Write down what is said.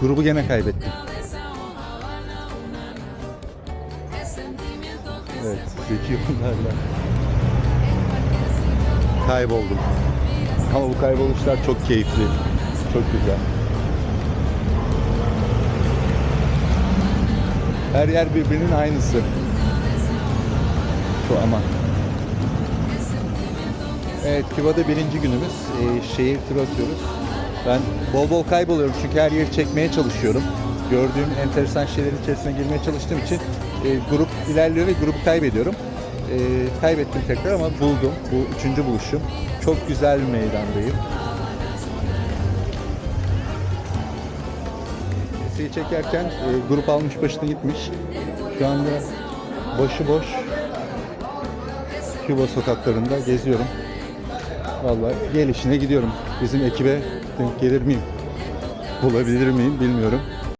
grubu gene kaybettim. Evet, zeki yollarla kayboldum. Ama bu kayboluşlar çok keyifli, çok güzel. Her yer birbirinin aynısı. Şu ama. Evet, Küba'da birinci günümüz. Ee, şehir turu atıyoruz. Ben bol bol kayboluyorum çünkü her yeri çekmeye çalışıyorum. Gördüğüm enteresan şeylerin içerisine girmeye çalıştığım için e, grup ilerliyor ve grubu kaybediyorum. E, kaybettim tekrar ama buldum. Bu üçüncü buluşum. Çok güzel bir meydandayım. Listeyi çekerken e, grup almış başını gitmiş. Şu anda başıboş Küba sokaklarında geziyorum. Vallahi gelişine gidiyorum. Bizim ekibe denk gelir miyim? Bulabilir miyim bilmiyorum.